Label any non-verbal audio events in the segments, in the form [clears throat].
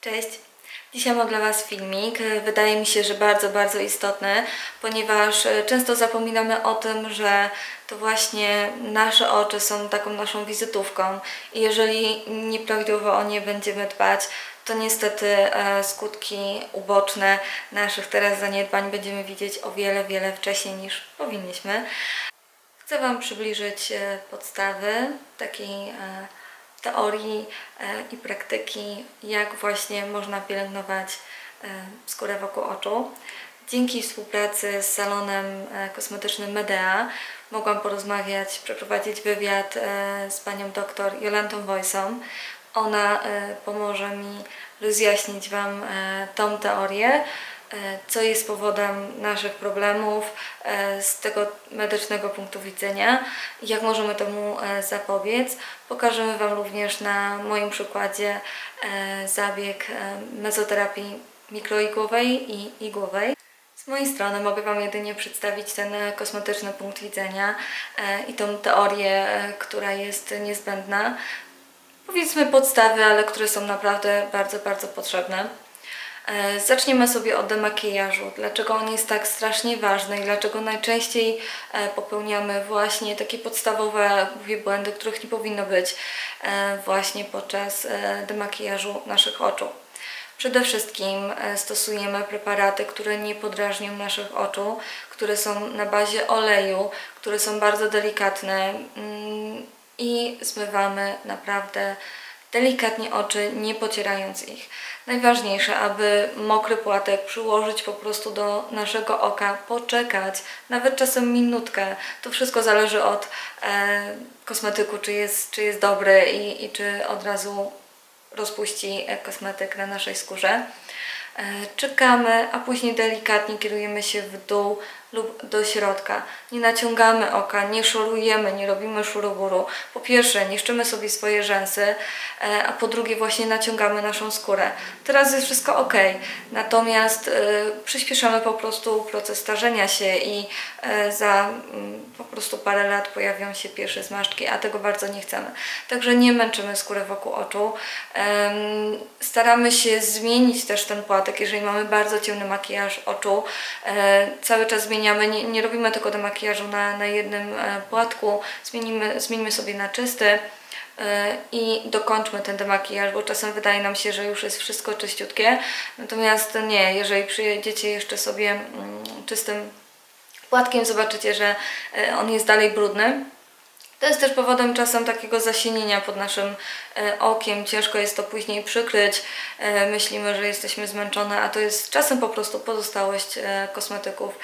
Cześć! Dzisiaj mam dla Was filmik. Wydaje mi się, że bardzo, bardzo istotny, ponieważ e, często zapominamy o tym, że to właśnie nasze oczy są taką naszą wizytówką i jeżeli nieprawidłowo o nie będziemy dbać, to niestety e, skutki uboczne naszych teraz zaniedbań będziemy widzieć o wiele, wiele wcześniej niż powinniśmy. Chcę Wam przybliżyć e, podstawy takiej teorii e, i praktyki, jak właśnie można pielęgnować e, skórę wokół oczu. Dzięki współpracy z salonem e, kosmetycznym Medea mogłam porozmawiać, przeprowadzić wywiad z panią doktor Jolantą Wojsą. Ona pomoże mi rozjaśnić Wam tą teorię, co jest powodem naszych problemów e, z tego medycznego punktu widzenia jak możemy temu e, zapobiec. Pokażemy Wam również na moim przykładzie e, zabieg e, mezoterapii mikroigłowej i igłowej. Z mojej strony mogę Wam jedynie przedstawić ten e, kosmetyczny punkt widzenia e, i tą teorię, e, która jest niezbędna. Powiedzmy podstawy, ale które są naprawdę bardzo, bardzo potrzebne. E, Zaczniemy sobie od demakijażu. Dlaczego on jest tak strasznie ważny i dlaczego najczęściej e, popełniamy właśnie takie podstawowe błędy, których nie powinno być e, właśnie podczas demakijażu naszych oczu. Przede wszystkim stosujemy preparaty, które nie podrażnią naszych oczu, które są na bazie oleju, które są bardzo delikatne mm, i zmywamy naprawdę delikatnie oczy, nie pocierając ich. Najważniejsze, aby mokry płatek przyłożyć po prostu do naszego oka, poczekać, nawet czasem minutkę. To wszystko zależy od e, kosmetyku, czy jest, czy jest dobry i, i czy od razu rozpuści e, kosmetyk na naszej skórze. E, Czekamy, a później delikatnie kierujemy się w dół lub do środka. Nie naciągamy oka, nie szorujemy, nie robimy szuruburu. Po pierwsze, niszczymy sobie swoje rzęsy, e, a po drugie właśnie naciągamy naszą skórę. Teraz jest wszystko ok, natomiast e, przyspieszamy po prostu proces starzenia się i e, za mm, po prostu parę lat pojawią się pierwsze zmarszczki, a tego bardzo nie chcemy. Także nie męczymy skóry wokół oczu. Staramy się zmienić też ten płatek, jeżeli mamy bardzo ciemny makijaż oczu. Cały czas zmieniamy, nie, nie robimy tylko do makijażu na, na jednym e, płatku, zmienimy, zmienimy sobie na czysty e, i dokończmy ten demakijaż, bo czasem wydaje nam się, że już jest wszystko czyściutkie. Natomiast nie, jeżeli przyjedziecie jeszcze sobie mm, czystym płatkiem, zobaczycie, że e, on jest dalej brudny. To jest też powodem czasem takiego zasienienia pod naszym e, okiem. Ciężko jest to później przykryć. E, myślimy, że jesteśmy zmęczone, a to jest czasem po prostu pozostałość e, kosmetyków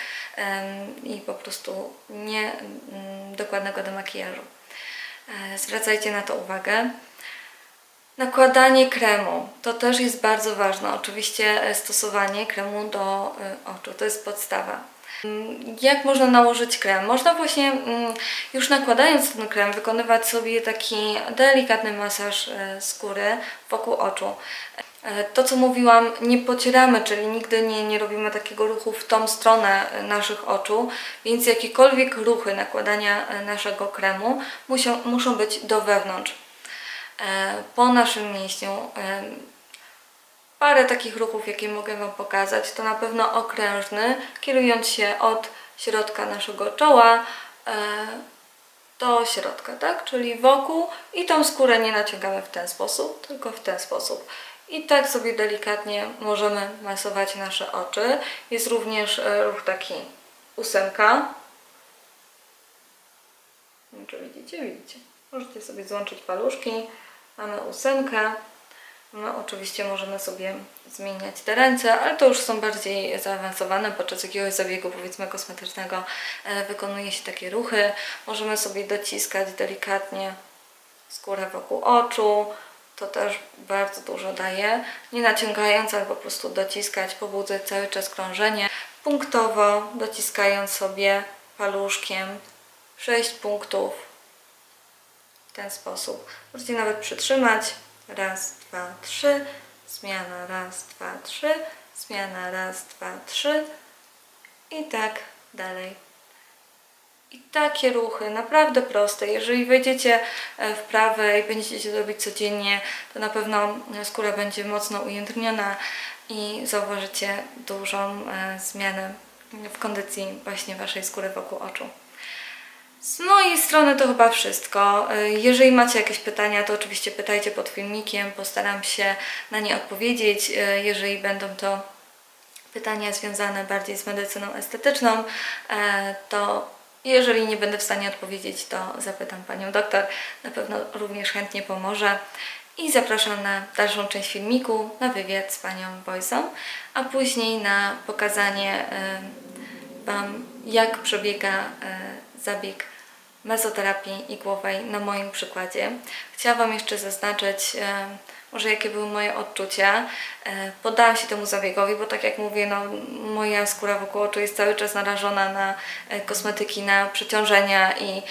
i po prostu nie mm, dokładnego demakijażu. Zwracajcie na to uwagę. Nakładanie kremu to też jest bardzo ważne. Oczywiście stosowanie kremu do oczu to jest podstawa. Mm, Jak można nałożyć krem? Można właśnie mm, już nakładając ten krem wykonywać sobie taki delikatny masaż e, skóry wokół oczu. E, To co mówiłam, nie pocieramy, czyli nigdy nie, nie robimy takiego ruchu w tą stronę e, naszych oczu, więc jakiekolwiek ruchy nakładania naszego kremu muszą, muszą być do wewnątrz. Po naszym mięśniu Parę takich ruchów, jakie mogę Wam pokazać, to na pewno okrężny, kierując się od środka naszego czoła e, do środka, tak? Czyli wokół i tą skórę nie naciągamy w ten sposób, tylko w ten sposób. I tak sobie delikatnie możemy masować nasze oczy. Jest również e, ruch taki ósemka. Czy widzicie? Widzicie. Możecie sobie złączyć paluszki. Mamy ósemkę. No, oczywiście możemy sobie zmieniać te ręce, ale to już są bardziej zaawansowane. Podczas jakiegoś zabiegu, powiedzmy, kosmetycznego e, wykonuje się takie ruchy. Możemy sobie dociskać delikatnie skórę wokół oczu. To też bardzo dużo daje. Nie naciągając, ale po prostu dociskać, pobudzać cały czas krążenie. Punktowo dociskając sobie paluszkiem 6 punktów w ten sposób. Możecie nawet przytrzymać. Raz, dwa, trzy. Zmiana raz, dwa, trzy. Zmiana raz, dwa, trzy. I tak dalej. I takie ruchy, naprawdę proste. Jeżeli wejdziecie e, w prawe i będziecie to robić codziennie, to na pewno skóra będzie mocno ujędrniona i zauważycie dużą e, zmianę w kondycji właśnie Waszej skóry wokół oczu. Z mojej strony to chyba wszystko. E, Jeżeli macie jakieś pytania, to oczywiście pytajcie pod filmikiem, postaram się na nie odpowiedzieć. E, Jeżeli będą to pytania związane bardziej z medycyną estetyczną, e, to jeżeli nie będę w stanie odpowiedzieć, to zapytam Panią doktor. Na pewno również chętnie pomoże. I zapraszam na dalszą część filmiku, na wywiad z Panią Boysą, a później na pokazanie Wam, jak przebiega zabieg mezoterapii igłowej na moim przykładzie. Chciałam Wam jeszcze zaznaczyć, e, może jakie były moje odczucia. E, Poddałam się temu zabiegowi, bo tak jak mówię, no, moja skóra wokół oczu jest cały czas narażona na e, kosmetyki, na przeciążenia i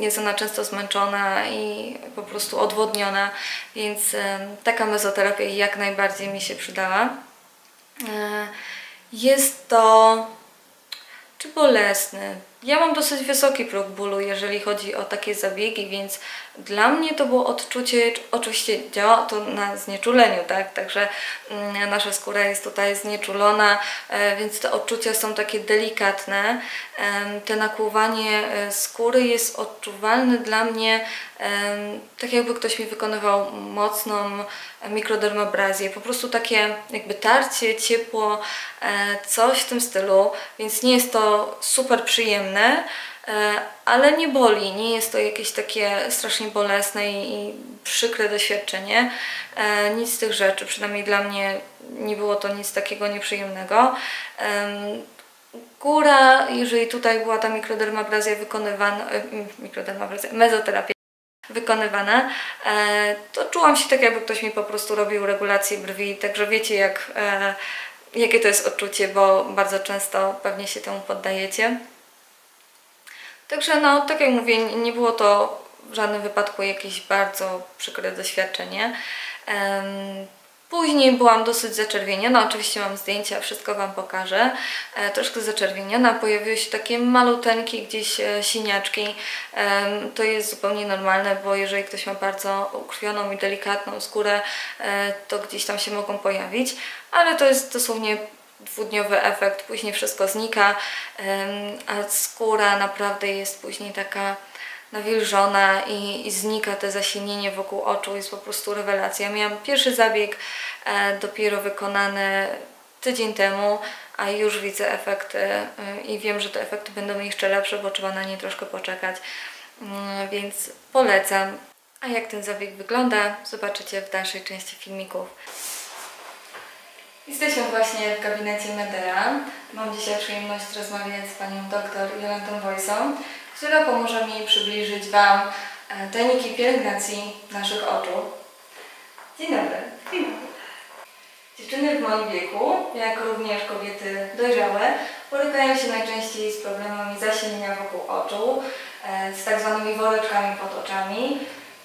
jest ona często zmęczona i po prostu odwodniona, więc taka mezoterapia jak najbardziej mi się przydała. Jest to czy bolesny? Ja mam dosyć wysoki próg bólu, jeżeli chodzi o takie zabiegi, więc dla mnie to było odczucie, oczywiście działa to na znieczuleniu, tak? Także mm, nasza skóra jest tutaj znieczulona, e, więc te odczucia są takie delikatne. Te nakłuwanie e, skóry jest odczuwalne dla mnie tak jakby ktoś mi wykonywał mocną mikrodermabrazję, po prostu takie jakby tarcie, ciepło, e, coś w tym stylu, więc nie jest to super przyjemne, e, ale nie boli, nie jest to jakieś takie strasznie bolesne i, przykre doświadczenie. E, Nic z tych rzeczy, przynajmniej dla mnie nie było to nic takiego nieprzyjemnego. Em, Góra, jeżeli tutaj była ta mikrodermabrazja wykonywana, mikrodermabrazja, mezoterapia wykonywana, e, to czułam się tak, jakby ktoś mi po prostu robił regulację brwi, także wiecie jak, e, jakie to jest odczucie, bo bardzo często pewnie się temu poddajecie. Także no, tak jak mówię, nie było to w żadnym wypadku jakieś bardzo przykre doświadczenie. Później byłam dosyć zaczerwieniona, oczywiście mam zdjęcia, wszystko Wam pokażę. E, troszkę zaczerwieniona, pojawiły się takie maluteńkie gdzieś e, siniaczki. To jest zupełnie normalne, bo jeżeli ktoś ma bardzo ukrwioną i delikatną skórę, e, to gdzieś tam się mogą pojawić, ale to jest dosłownie dwudniowy efekt, później wszystko znika, a skóra naprawdę jest później taka nawilżona i, i znika te zasinienie wokół oczu, jest po prostu rewelacja. Miałam pierwszy zabieg e, dopiero wykonany tydzień temu, a już widzę efekty e, i wiem, że te efekty będą jeszcze lepsze, bo trzeba na nie troszkę poczekać, Mm, więc polecam. A jak ten zabieg wygląda, zobaczycie w dalszej części filmików. Jesteśmy właśnie w gabinecie Medera. Mam dzisiaj przyjemność rozmawiać z panią dr Jolantą Wojsą, która pomoże mi przybliżyć Wam e, tajniki pielęgnacji naszych oczu. Dzień dobry. Dzień dobry. Dziewczyny w moim wieku, jak również kobiety dojrzałe, borykają się najczęściej z problemami zasinienia wokół oczu, e, z tak zwanymi woreczkami pod oczami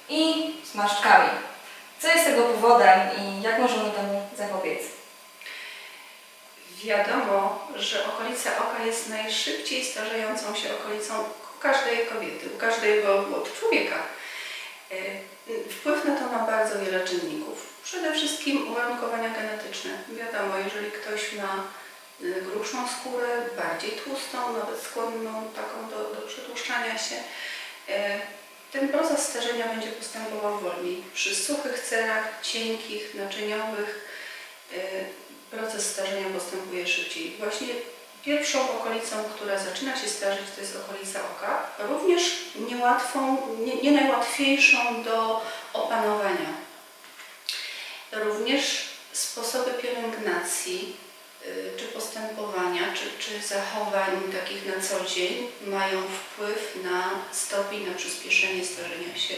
i zmarszczkami. Co jest tego powodem i jak możemy temu zapobiec? Wiadomo, że okolica oka jest najszybciej starzejącą się okolicą u każdej kobiety, u każdego człowieka. E, Wpływ na to ma bardzo wiele czynników. Przede wszystkim uwarunkowania genetyczne. Wiadomo, jeżeli ktoś ma e, grubszą skórę, bardziej tłustą, nawet skłonną taką do, do przetłuszczania się, e, ten proces starzenia będzie postępował wolniej. Przy suchych cerach, cienkich, naczyniowych proces starzenia postępuje szybciej. Właśnie pierwszą okolicą, która zaczyna się starzeć, to jest okolica oka. Również niełatwą, nie, nie najłatwiejszą do opanowania. Również sposoby pielęgnacji y, czy postępowania, czy, czy zachowań takich na co dzień mają wpływ na stopień, na przyspieszenie starzenia się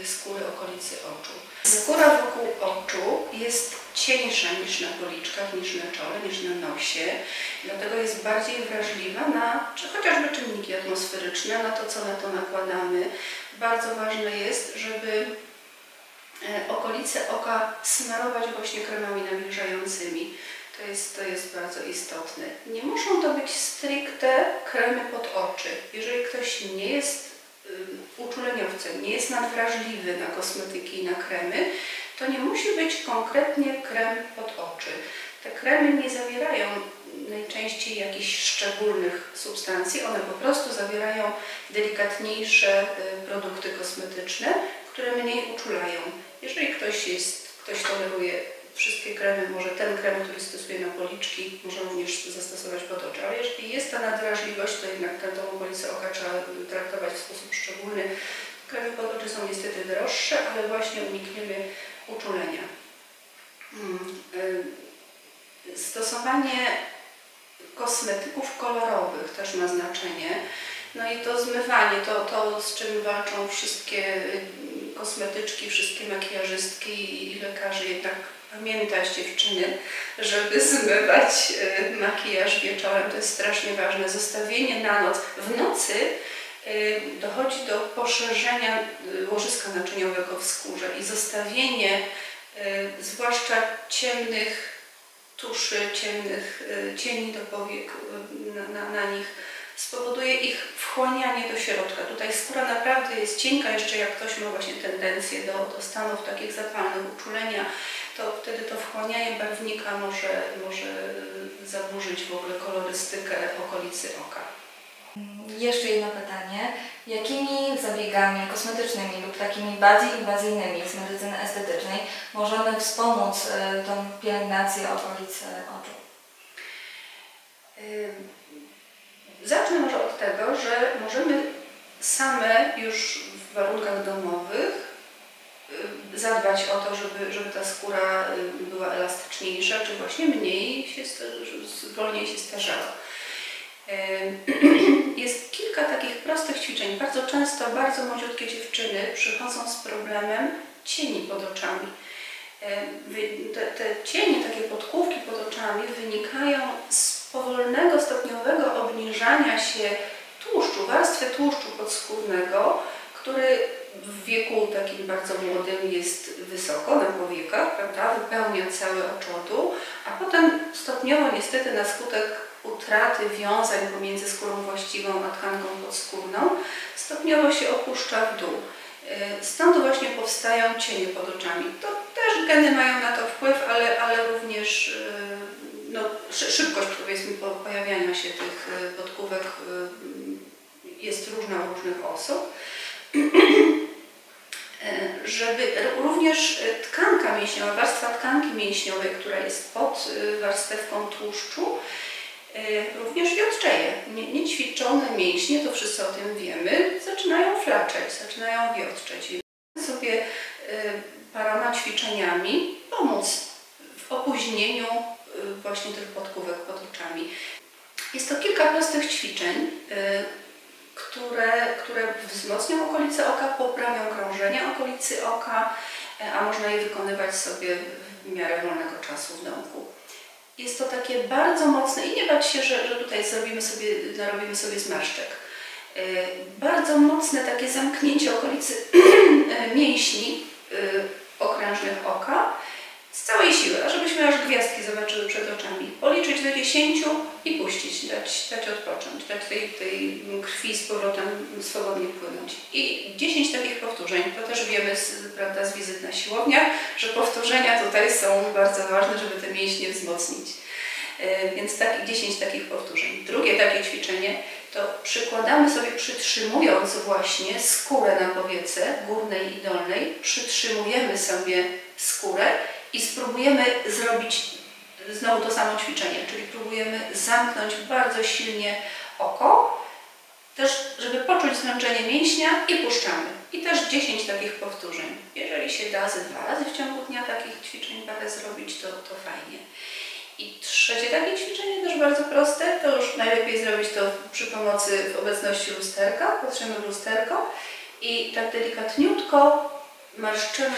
y, skóry okolicy oczu. Skóra wokół oczu jest cieńsza niż na policzkach, niż na czole, niż na nosie, dlatego jest bardziej wrażliwa na czy chociażby czynniki atmosferyczne, na to, co na to nakładamy. Bardzo ważne jest, żeby e, okolice oka smarować właśnie kremami nawilżającymi. To jest, to jest bardzo istotne. Nie muszą to być stricte kremy pod oczy. Jeżeli ktoś nie jest uczuleniowcem, nie jest nadwrażliwy na kosmetyki i na kremy, to nie musi być konkretnie krem pod oczy. Te kremy nie zawierają najczęściej jakichś szczególnych substancji, one po prostu zawierają delikatniejsze y, produkty kosmetyczne, które mniej uczulają. Jeżeli ktoś jest, ktoś toleruje wszystkie kremy, może ten krem, który stosuje na policzki, może również zastosować pod oczy, ale jeżeli jest ta nadwrażliwość, to jednak tą okolicę oka trzeba traktować w sposób szczególny. Kremy pod oczy są niestety droższe, ale właśnie unikniemy uczulenia. Mm, y, Stosowanie kosmetyków kolorowych też ma znaczenie. No i to zmywanie, to, to z czym walczą wszystkie y, kosmetyczki, wszystkie makijażystki i lekarze jednak pamiętać dziewczyny, żeby [laughs] zmywać y, makijaż wieczorem. To jest strasznie ważne. Zostawienie na noc. W nocy dochodzi do poszerzenia y, łożyska naczyniowego w skórze i zostawienie y, zwłaszcza ciemnych tuszy, ciemnych y, cieni do powiek y, na, na, na nich spowoduje ich wchłanianie do środka. Tutaj skóra naprawdę jest cienka, jeszcze jak ktoś ma właśnie tendencję do, do stanów takich zapalnych, uczulenia, to wtedy to wchłanianie barwnika może, może y, zaburzyć w ogóle kolorystykę okolicy oka. Jeszcze jedno pytanie. Jakimi zabiegami kosmetycznymi lub takimi bardziej inwazyjnymi z medycyny estetycznej możemy wspomóc y, tą pielęgnację okolicy oczu? Ym, Zacznę może od tego, że możemy same już w warunkach domowych y, zadbać o to, żeby, żeby ta skóra y, była elastyczniejsza, czy właśnie mniej się, wolniej się starzała. [clears throat] Jest kilka takich prostych ćwiczeń. Bardzo często bardzo młodziutkie dziewczyny przychodzą z problemem cieni pod oczami. Te, te cienie, takie podkówki pod oczami wynikają z powolnego, stopniowego obniżania się tłuszczu, warstwy tłuszczu podskórnego, który w wieku takim bardzo młodym jest wysoko na powiekach, prawda, wypełnia cały oczodół, a potem stopniowo niestety na skutek utraty wiązań pomiędzy skórą właściwą a tkanką podskórną, stopniowo się opuszcza w dół. Y, Stąd właśnie powstają cienie pod oczami. To też geny mają na to wpływ, ale, ale również y, no, szy- szybkość powiedzmy po- pojawiania się tych y, podkówek jest różna u różnych osób. [clears throat] Żeby również tkanka mięśniowa, warstwa tkanki mięśniowej, która jest pod warstewką tłuszczu, również wiotczeje. Nie- Niećwiczone mięśnie, to wszyscy o tym wiemy, zaczynają flaczeć, zaczynają wiotczeć. I sobie y, paroma ćwiczeniami pomóc w opóźnieniu y, właśnie tych podkówek pod oczami. Jest to kilka prostych ćwiczeń, które, które wzmocnią okolice oka, poprawią krążenie okolicy oka, e, a można je wykonywać sobie w miarę wolnego czasu w domku. Jest to takie bardzo mocne i nie bać się, że, że tutaj zrobimy sobie, narobimy sobie zmarszczek. E, Bardzo mocne takie zamknięcie okolicy [clears throat] e, mięśni e, okrężnych oka z całej siły, ażebyśmy aż gwiazdki zobaczyły przed oczami. Policzyć do 10 i puścić, dać, dać odpocząć, dać tej, tej krwi z powrotem swobodnie płynąć. I 10 takich powtórzeń, to też wiemy z, prawda, z wizyt na siłowniach, że powtórzenia tutaj są bardzo ważne, żeby te mięśnie wzmocnić. E, Więc tak, 10 takich powtórzeń. Drugie takie ćwiczenie to przykładamy sobie, przytrzymując właśnie skórę na powiece górnej i dolnej, przytrzymujemy sobie skórę i spróbujemy zrobić znowu to samo ćwiczenie, czyli próbujemy zamknąć bardzo silnie oko, też żeby poczuć zmęczenie mięśnia i puszczamy. I też 10 takich powtórzeń. Jeżeli się da ze dwa razy w ciągu dnia takich ćwiczeń parę zrobić, to, to fajnie. I trzecie takie ćwiczenie, też bardzo proste, to już najlepiej zrobić to przy pomocy w obecności lusterka. Patrzymy w lusterko i tak delikatniutko marszczymy,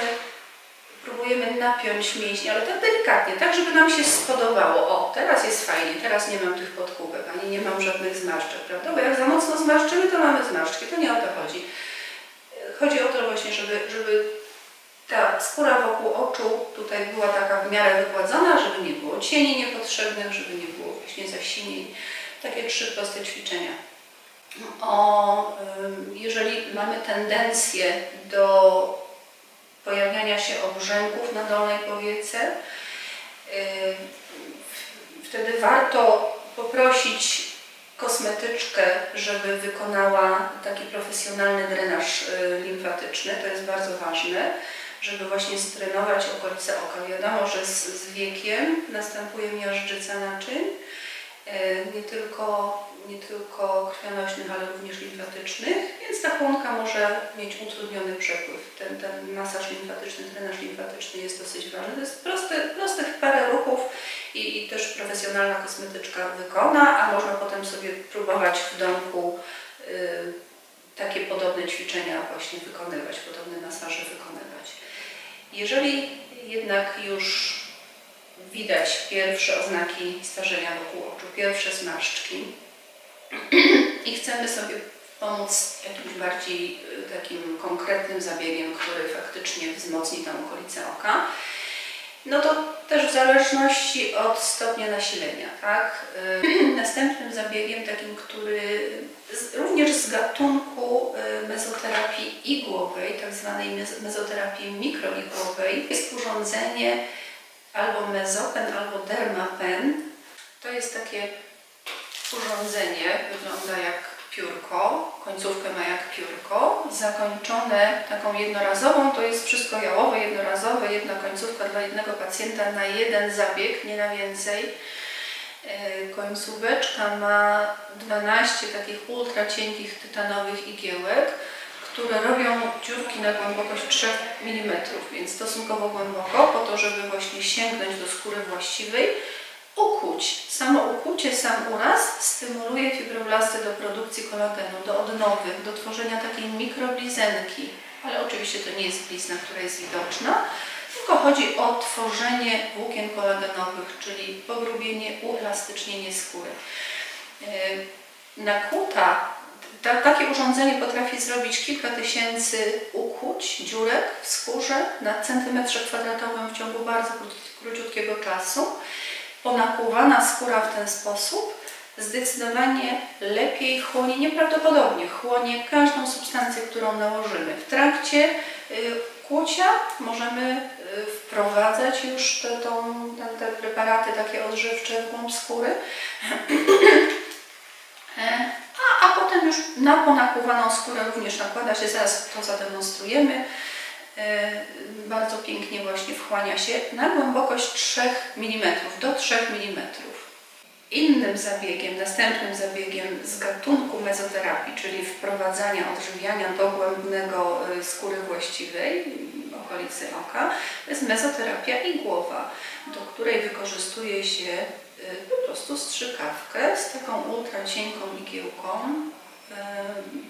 próbujemy napiąć mięśnie, ale tak delikatnie, tak żeby nam się spodobało. O, teraz jest fajnie, teraz nie mam tych podkówek, ani nie mam żadnych zmarszczek, prawda? Bo jak za mocno zmarszczymy, to mamy zmarszczki, to nie o to chodzi. Chodzi o to właśnie, żeby, żeby ta skóra wokół oczu tutaj była taka w miarę wygładzona, żeby nie było cieni niepotrzebnych, żeby nie było właśnie zasinień. Takie trzy proste ćwiczenia. O, jeżeli mamy tendencję do pojawiania się obrzęków na dolnej powiece, yy, wtedy warto poprosić kosmetyczkę, żeby wykonała taki profesjonalny drenaż y, limfatyczny. To jest bardzo ważne, żeby właśnie zdrenować okolice oka. Wiadomo, że z, z wiekiem następuje miażdżyca naczyń, y, nie tylko, nie tylko krwionośnych, ale również limfatycznych, więc ta chłonka może mieć utrudniony przepływ. Ten, ten masaż limfatyczny, drenaż limfatyczny jest dosyć ważny. To jest prosty, prostych parę ruchów i, i też profesjonalna kosmetyczka wykona, a można potem sobie próbować w domku y, takie podobne ćwiczenia właśnie wykonywać, podobne masaże wykonywać. Jeżeli jednak już widać pierwsze oznaki starzenia wokół oczu, pierwsze zmarszczki i chcemy sobie pomóc jakimś bardziej y, takim konkretnym zabiegiem, który faktycznie wzmocni tę okolicę oka, no to też w zależności od stopnia nasilenia, tak? Y, [clears throat] Następnym zabiegiem, takim, który również z gatunku y, mezoterapii igłowej, tak zwanej mez- mezoterapii mikroigłowej, jest urządzenie albo mezopen, albo dermapen. To jest takie urządzenie, wygląda jak piórko, końcówkę ma jak piórko, zakończone taką jednorazową, to jest wszystko jałowe, jednorazowe, jedna końcówka dla jednego pacjenta na jeden zabieg, nie na więcej. E, Końcóweczka ma 12 takich ultra cienkich tytanowych igiełek, które robią dziurki na głębokość 3 mm, więc stosunkowo głęboko, po to, żeby właśnie sięgnąć do skóry właściwej, ukuć. Samo ukucie, sam uraz stymuluje fibroblasty do produkcji kolagenu, do odnowy, do tworzenia takiej mikroblizenki. Ale oczywiście to nie jest blizna, która jest widoczna, tylko chodzi o tworzenie włókien kolagenowych, czyli pogrubienie, uelastycznienie skóry. Yy, Nakłuta, ta, takie urządzenie potrafi zrobić kilka tysięcy ukuć, dziurek w skórze na centymetrze kwadratowym w ciągu bardzo króciutkiego czasu. Ponakłuwana skóra w ten sposób zdecydowanie lepiej chłonie, nieprawdopodobnie chłonie każdą substancję, którą nałożymy. W trakcie y, kłucia możemy y, wprowadzać już te, tą, te, preparaty takie odżywcze w głąb skóry. [clears throat] E, A, a potem już na ponakłuwaną skórę również nakłada się, zaraz to zademonstrujemy. E, Bardzo pięknie właśnie wchłania się na głębokość 3 mm, do 3 mm. Innym zabiegiem, następnym zabiegiem z gatunku mezoterapii, czyli wprowadzania odżywiania dogłębnego y, skóry właściwej, y, okolicy oka, jest mezoterapia igłowa, do której wykorzystuje się y, po prostu strzykawkę z taką ultra cienką igiełką.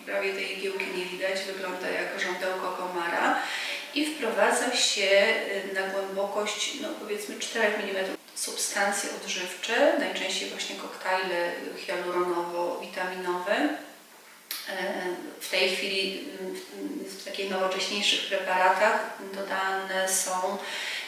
Prawie tej igiełki nie widać, wygląda jak żądełko komara i wprowadza się y, na głębokość, no powiedzmy 4 mm substancje odżywcze, najczęściej właśnie koktajle hialuronowo-witaminowe. E, W tej chwili mm, w takich nowocześniejszych preparatach dodane są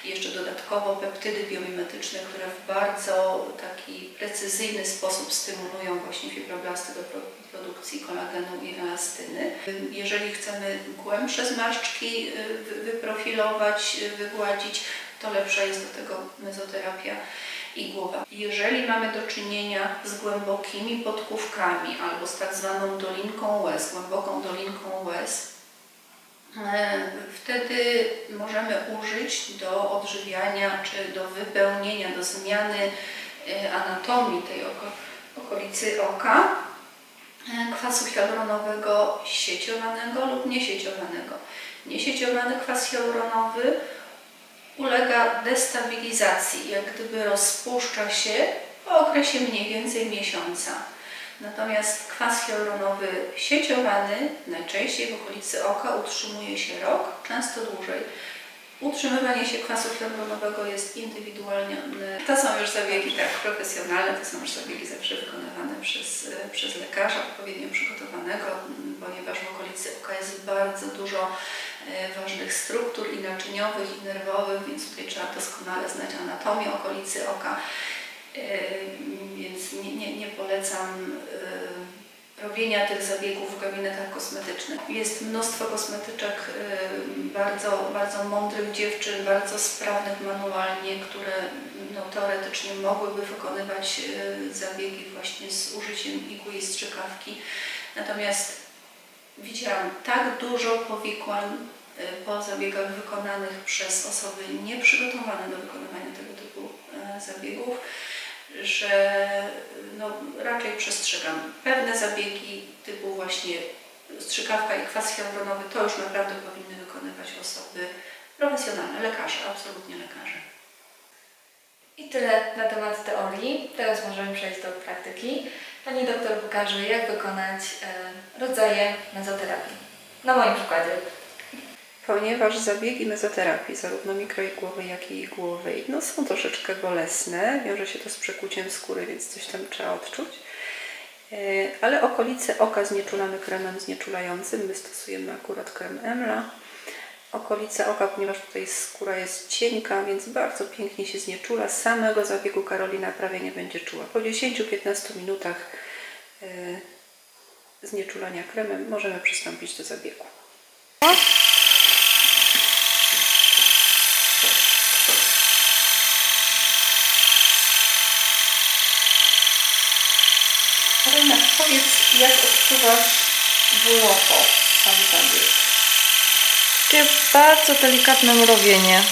jeszcze dodatkowo peptydy biomimetyczne, które w bardzo taki precyzyjny sposób stymulują właśnie fibroblasty do pro- produkcji kolagenu i elastyny. Jeżeli chcemy głębsze zmarszczki y, wy- wyprofilować, y, wygładzić, to lepsza jest do tego mezoterapia igłowa. Jeżeli mamy do czynienia z głębokimi podkówkami albo z tak zwaną dolinką łez, głęboką dolinką łez, e, wtedy możemy użyć do odżywiania czy do wypełnienia, do zmiany e, anatomii tej oko, okolicy oka e, kwasu hialuronowego sieciowanego lub niesieciowanego. Niesieciowany kwas hialuronowy ulega destabilizacji, jak gdyby rozpuszcza się po okresie mniej więcej miesiąca. Natomiast kwas hialuronowy sieciowany, najczęściej w okolicy oka, utrzymuje się rok, często dłużej. Utrzymywanie się kwasu hialuronowego jest indywidualne. To są już zabiegi tak profesjonalne, to są już zabiegi zawsze wykonywane przez, przez lekarza odpowiednio przygotowanego, m, ponieważ w okolicy oka jest bardzo dużo e, ważnych struktur i naczyniowych, i nerwowych, więc tutaj trzeba doskonale znać anatomię okolicy oka, e, więc nie, nie, nie polecam e, robienia tych zabiegów w gabinetach kosmetycznych. Jest mnóstwo kosmetyczek bardzo, bardzo mądrych dziewczyn, bardzo sprawnych manualnie, które no, teoretycznie mogłyby wykonywać zabiegi właśnie z użyciem igły i strzykawki. Natomiast widziałam tak dużo powikłań y, po zabiegach wykonanych przez osoby nieprzygotowane do wykonywania tego typu zabiegów, że no, raczej przestrzegam. Pewne zabiegi typu właśnie strzykawka i kwas hialuronowy to już naprawdę powinny wykonywać osoby profesjonalne, lekarze, absolutnie lekarze. I tyle na temat teorii. Teraz możemy przejść do praktyki. Pani doktor pokaże, jak wykonać e, rodzaje mezoterapii. Na moim przykładzie. Ponieważ zabiegi mezoterapii, zarówno mikroigłowej, jak i igłowej, no są troszeczkę bolesne, wiąże się to z przekuciem skóry, więc coś tam trzeba odczuć. E, ale okolice oka znieczulamy kremem znieczulającym. My stosujemy akurat krem Emla okolice oka, ponieważ tutaj skóra jest cienka, więc bardzo pięknie się znieczula. Samego zabiegu Karolina prawie nie będzie czuła. Po 10-15 minutach yy, znieczulania kremem możemy przystąpić do zabiegu. Karolina, powiedz, jak odczuwasz bólowo sam zabieg? takie bardzo delikatne mrowienie.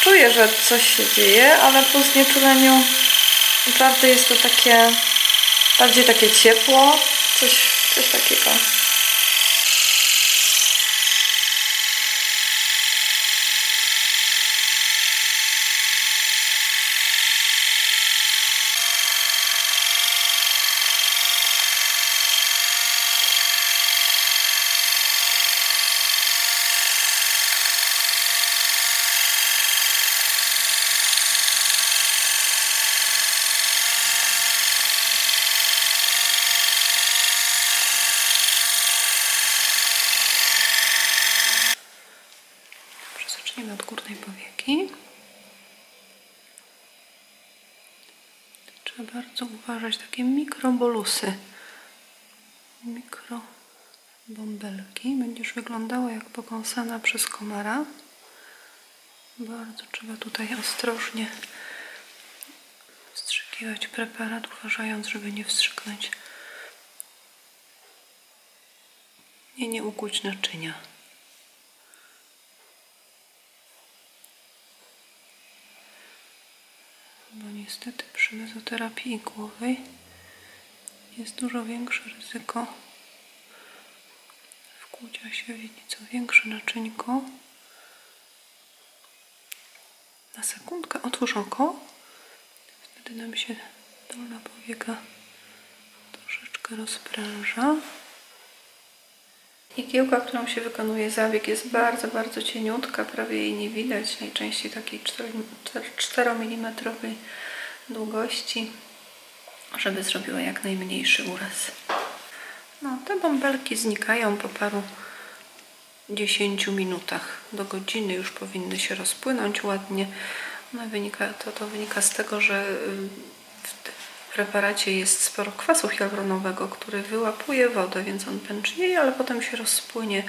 Czuję, że coś się dzieje, ale po znieczuleniu naprawdę jest to takie bardziej takie ciepło, coś, coś takiego. Zaczniemy od górnej powieki. Trzeba bardzo uważać takie mikrobolusy. Mikrobąbelki. Będziesz wyglądała jak pokąsana przez komara. Bardzo trzeba tutaj ostrożnie wstrzykiwać preparat, uważając, żeby nie wstrzyknąć i nie ukuć naczynia. bo niestety przy mezoterapii głowej jest dużo większe ryzyko wkłucia się w nieco większe naczyńko. Na sekundkę otwórz oko, wtedy nam się dolna powieka troszeczkę rozpręża. Igiełka, którą się wykonuje zabieg jest bardzo, bardzo cieniutka, prawie jej nie widać, najczęściej takiej 4, mm długości, żeby zrobiła jak najmniejszy uraz. No, te bąbelki znikają po paru 10 minutach do godziny już powinny się rozpłynąć ładnie. No, wynika, to, to wynika z tego, że w preparacie jest sporo kwasu hialuronowego, który wyłapuje wodę, więc on pęcznieje, ale potem się rozpłynie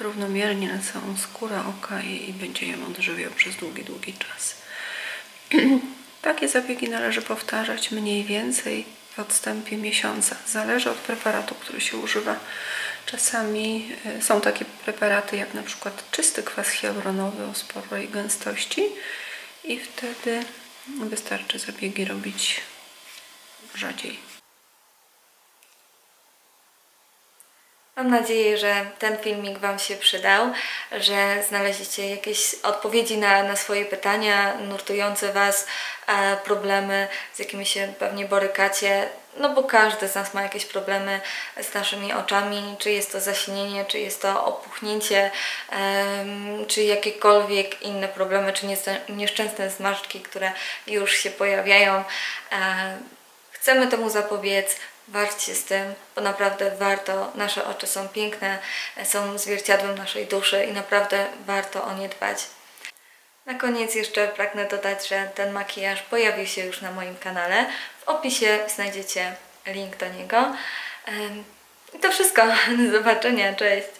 równomiernie na całą skórę oka i, i będzie ją odżywiał przez długi, długi czas. [clears throat] Takie zabiegi należy powtarzać mniej więcej w odstępie miesiąca. Zależy od preparatu, który się używa. Czasami e, są takie preparaty jak na przykład czysty kwas hialuronowy o sporej gęstości i wtedy wystarczy zabiegi robić rzadziej. Mam nadzieję, że ten filmik Wam się przydał, że znaleźliście jakieś odpowiedzi na, na swoje pytania, nurtujące Was e, problemy, z jakimi się pewnie borykacie. No bo każdy z nas ma jakieś problemy z naszymi oczami, czy jest to zaśnienie, czy jest to opuchnięcie, czy jakiekolwiek inne problemy, czy nieszczęsne zmarszczki, które już się pojawiają. E, Chcemy temu zapobiec, Walczcie z tym, bo naprawdę warto. Nasze oczy są piękne, są zwierciadłem naszej duszy i naprawdę warto o nie dbać. Na koniec jeszcze pragnę dodać, że ten makijaż pojawił się już na moim kanale. W opisie znajdziecie link do niego. I to wszystko. [laughs] Do zobaczenia. Cześć!